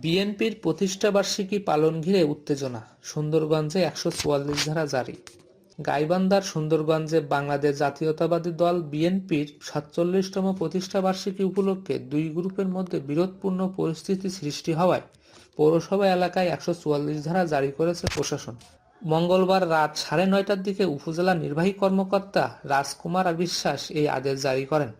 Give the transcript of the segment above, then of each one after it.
বিএনপির প্রতিষ্ঠাবার্ষিকী পালন ঘিরে উত্তেজনা। সুন্দরগঞ্জে একশো চুয়াল্লিশ ধারা জারি। গাইবান্ধার সুন্দরগঞ্জে বাংলাদেশ জাতীয়তাবাদী দল বিএনপির সাতচল্লিশতম প্রতিষ্ঠাবার্ষিকী উপলক্ষে দুই গ্রুপের মধ্যে বিরোধপূর্ণ পরিস্থিতি সৃষ্টি হওয়ায় পৌরসভা এলাকায় একশো চুয়াল্লিশ ধারা জারি করেছে প্রশাসন। মঙ্গলবার রাত সাড়ে নয়টার দিকে উপজেলা নির্বাহী কর্মকর্তা রাজকুমার বিশ্বাস এই আদেশ জারি করেন।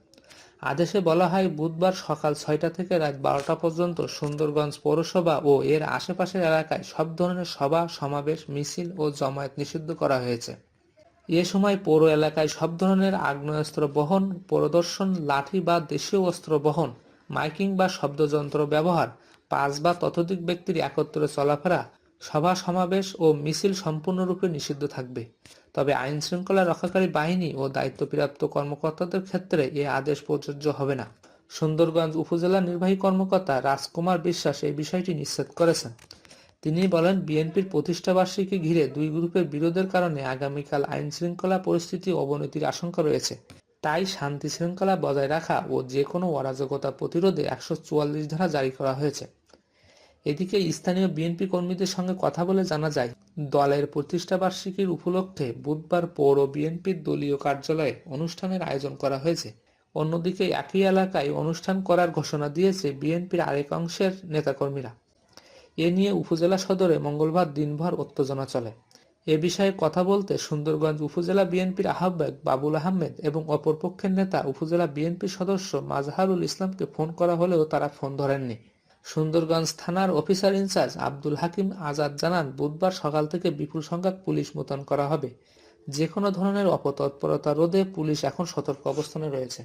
আদেশে বলা হয়, বুধবার সকাল ছয়টা থেকে রাত বারোটা পর্যন্ত সুন্দরগঞ্জ পৌরসভা ও এর আশেপাশের এলাকায় সব ধরনের সভা, সমাবেশ, মিছিল ও জমায়েত নিষিদ্ধ করা হয়েছে। এ সময় পৌর এলাকায় সব ধরনের আগ্নেয়াস্ত্র বহন, প্রদর্শন, লাঠি বা দেশীয় অস্ত্র বহন, মাইকিং বা শব্দযন্ত্র ব্যবহার পাঁচ বা ততোধিক ব্যক্তির একত্রে চলাফেরা সভা সমাবেশ ও মিছিল সম্পূর্ণরূপে নিষিদ্ধ থাকবে। তবে আইন শৃঙ্খলা রক্ষাকারী বাহিনী ও দায়িত্বপ্রাপ্ত কর্মকর্তাদের ক্ষেত্রে এ আদেশ প্রযোজ্য হবে না। সুন্দরগঞ্জ উপজেলা নির্বাহী কর্মকর্তা রাজকুমার বিশ্বাস এই বিষয়টি নিশ্চিত করেছেন। তিনি বলেন, বিএনপির প্রতিষ্ঠাবার্ষিকী ঘিরে দুই গ্রুপের বিরোধের কারণে আগামীকাল আইন শৃঙ্খলা পরিস্থিতি অবনতির আশঙ্কা রয়েছে। তাই শান্তি শৃঙ্খলা বজায় রাখা ও যে কোনো অরাজকতা প্রতিরোধে একশো চুয়াল্লিশ ধারা জারি করা হয়েছে। এদিকে স্থানীয় বিএনপি কর্মীদের সঙ্গে কথা বলে জানা যায়, দলের প্রতিষ্ঠাবার্ষিকীর উপলক্ষে বুধবার পৌর বিএনপির দলীয় কার্যালয়ে অনুষ্ঠানের আয়োজন করা হয়েছে। অন্যদিকে একই এলাকায় অনুষ্ঠান করার ঘোষণা দিয়েছে বিএনপির আরেক অংশের নেতাকর্মীরা। এ নিয়ে উপজেলা সদরে মঙ্গলবার দিনভর উত্তেজনা চলে। এ বিষয়ে কথা বলতে সুন্দরগঞ্জ উপজেলা বিএনপির আহ্বায়ক বাবুল আহমেদ এবং অপরপক্ষের নেতা উপজেলা বিএনপির সদস্য মাজহারুল ইসলামকে ফোন করা হলেও তারা ফোন ধরেননি। সুন্দরগঞ্জ থানার অফিসার ইনচার্জ আব্দুল হাকিম আজাদ জানান, বুধবার সকাল থেকে বিপুল সংখ্যক পুলিশ মোতায়েন করা হবে। যে কোনো ধরনের অপতৎপরতা রোধে পুলিশ এখন সতর্ক অবস্থানে রয়েছে।